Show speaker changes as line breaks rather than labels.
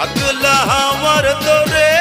পাগলা আমার তোরে